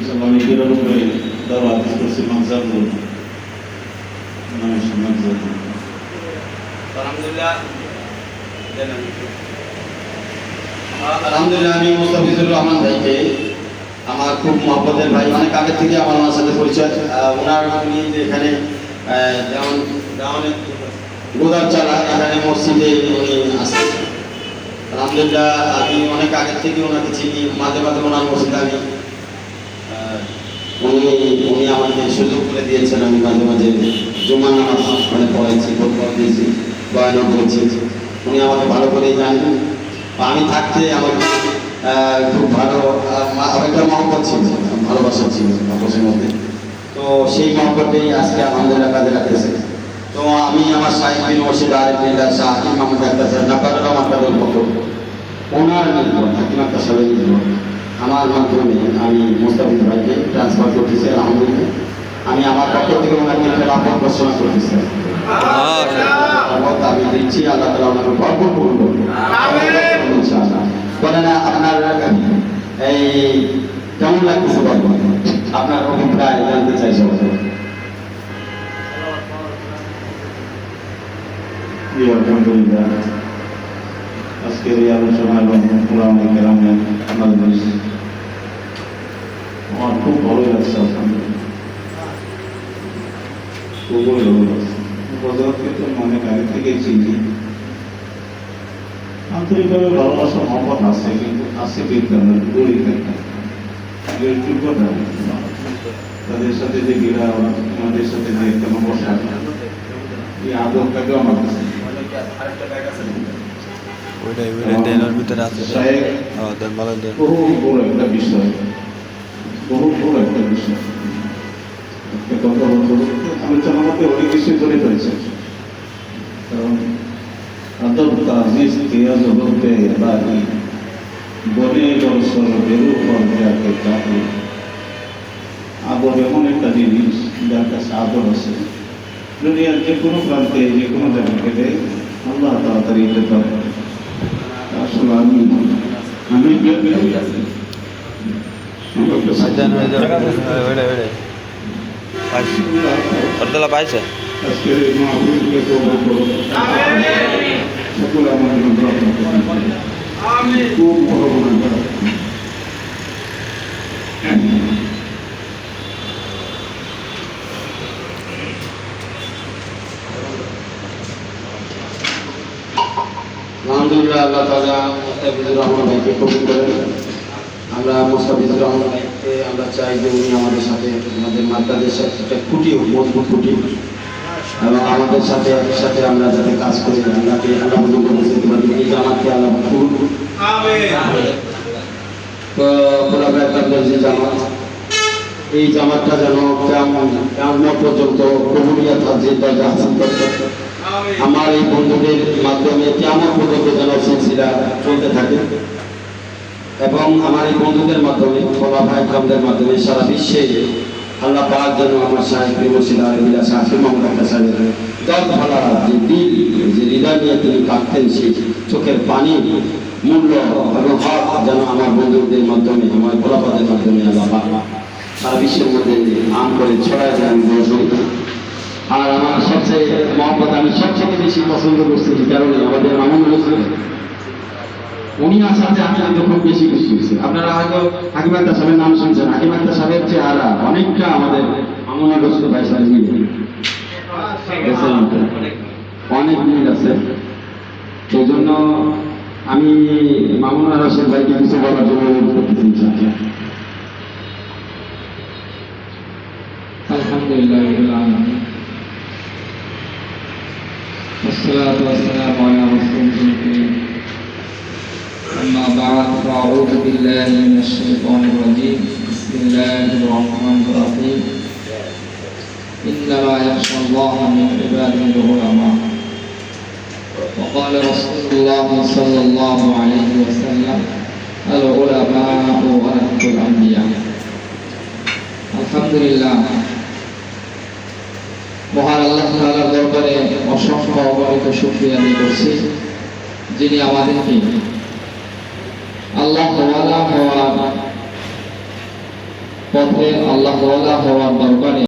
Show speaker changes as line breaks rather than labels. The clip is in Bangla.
ইসলামী গিরার উপরে দাওয়া আদেশ করছে মানজাবুল নামে মানজাবুল
আলহামদুলিল্লাহ দেন আমি। আলহামদুলিল্লাহ আমি মুস্তাফিজুর রহমান ভাইকে, আমার খুব মহব্বতের ভাই, অনেক আগে থেকে আমার ওনার সাথে পরিচয়। ওনার উনি এখানে যেমন গোদার চালা এখানে মসজিদে উনি আসেন আলহামদুলিল্লাহ আমি অনেক আগে থেকে ওনাকে চিনি মাঝে মাঝে ওনার মসজিদে আমি উনি উনি আমাকে সুযোগ করে দিয়েছেন আমি মাঝে মাঝে জুমা নামাজ মানে পড়াইছি ফোটবল দিয়েছি বয়ানও করছি। উনি আমাকে ভালো করেই জানেন। আমি থাকতে আহ, খুব ভালো একটা মহব্বত ছিল ভালোবাসা ছিল অবশ্যই মধ্যে। তো সেই মহব্বতেই আজকে আলহামদুলিল্লাহ কাজে রাখতেছে তো আমি আমার সাহেব বিন মসজিদ আরেফ শাহ হাকিম মাহমুদ আক্তার সাহেব নাকারুল রহমান কাদের পক্ষ ওনার নির্ভর হাকিম আক্তার সাহেবের নির্ভর আমার মাধ্যমে আমি মুস্তাফিজ ভাইকে ট্রান্সফার করতেছি আলহামদুলিল্লাহ আমি আমার পক্ষ থেকে ওনাকে রাপট ঘোষণা করতেছি আমি দিচ্ছি আল্লাহ তালা ওনাকে ভরপুর করবে ইনশাআল্লাহ বলেন আপনার এই কেমন লাগতেছে বলব আপনার অভিপ্রায় জানতে চাই সবাই
আলহামদুলিল্লাহ আজকের আলোচনা এবং কোরআন কেরামের মাজলিস আমার খুব ভালো লাগছে আলহামদুলিল্লাহ খুবই ভালো লাগছে। বদরকে তো অনেক আগে থেকেই চিনি। আন্তরিকভাবে ভালোবাসা মহব্বত আছে, কিন্তু আছে বিদ্যালয় দড়ি থাকে যোগ্যতা তাদের সাথে যে গিরা আমাদের সাথে যে একটা বসা এই আদরটাকেও আমার কাছে।
ওইটাই ওইটাই দেনের ভিতরে আছে দেন ভালো দেন
বহু বড় একটা বিষয় বহু বড় একটা বিষয় কথা বলতে আলোচনার মধ্যে অনেক কিছু জড়িত হয়েছে। কারণ আদব তাজিজ তেয়াজ বলতে বাড়ি বনে বরসর বেরু পর যাকে চাহে আদব এমন একটা জিনিস যার কাছে আদব আছে। দুনিয়ার যে কোনো প্রান্তে যে কোনো জায়গায় গেলে আল্লাহ তাড়াতাড়ি যেতে পারে
অর্ধলা পাইছে
আজকের এই মাহফিলকে কবুল করুন। সকলে আমার জন্য দোয়া করবেন। খুব বড় বড় দোয়া।
আলহামদুলিল্লাহ আল্লাহ তালা মুস্তাফিজুর রহমান ভাইকে কবুল করেন। আমরা মুস্তাফিজুর রহমান ভাইকে আমরা চাই যে উনি আমাদের সাথে আমাদের মাতাদের সাথে একটা খুঁটি হোক, মজবুত খুঁটি এবং আমাদের সাথে একসাথে আমরা যাতে কাজ করি আল্লাহকে আল্লাহ মনে করেছে এই জামাতকে আল্লাহ করুন? তো খোলাফা যে জামাত এই জামাতটা যেন কেমন কেমন পর্যন্ত কবুলিয়াত যে দরজা হাসিল করতে আমার এই বন্ধুদের মাধ্যমে কেমন পর্যন্ত যেন সিলসিলা চলতে থাকে এবং আমার এই বন্ধুদের মাধ্যমে খোলাফা একরামদের মাধ্যমে সারা বিশ্বে আল্লাহ পাক যেন আমার সাহেব প্রেমশীল আলমিলা শাহি মোহাম্মদ সাহেবের দল ভালা যে দিল, যে হৃদয় নিয়ে তিনি কাঁদতেন, সেই চোখের পানি মূল্য এবং হক যেন আমার বন্ধুদের মাধ্যমে, আমার খোলাফাদের মাধ্যমে আল্লাহ পাক সারা বিশ্বের মধ্যে আম করে ছড়ায় দোয়া করি। আর আমার সবচেয়ে মহব্বত, আমি সবচেয়ে বেশি পছন্দ করছি কারণ আমাদের মামুন রসুল উনি আসাতে আমি কিন্তু খুব বেশি খুশি হয়েছি। আপনারা হয়তো হাকিম আক্তার সাহেবের নাম শুনছেন। হাকিম আক্তার সাহেবের চেহারা অনেকটা আমাদের মামুন রসুল ভাই সাহেব অনেক মিল আছে। সেই জন্য আমি মামুন রসুল ভাইকে কিছু বলার জন্য অনুরোধ করতেছি ইনশাআল্লাহ।
والصلاة والسلام على رسول الكريم أما بعد فأعوذ بالله من الشيطان الرجيم. بسم الله الرحمن الرحيم. إنما يخشى الله من عباده العلماء. وقال رسول الله صلى الله عليه وسلم العلماء ورثة الأنبياء. الحمد لله. আল্লাহ তালার দরবারে অসংখ্য অবহিত শুক্রিয়া আমি করছি, যিনি আমাদেরকে আল্লাহ হওয়ালা হওয়ার পথে, আল্লাহ হওয়ালা হওয়ার দরবারে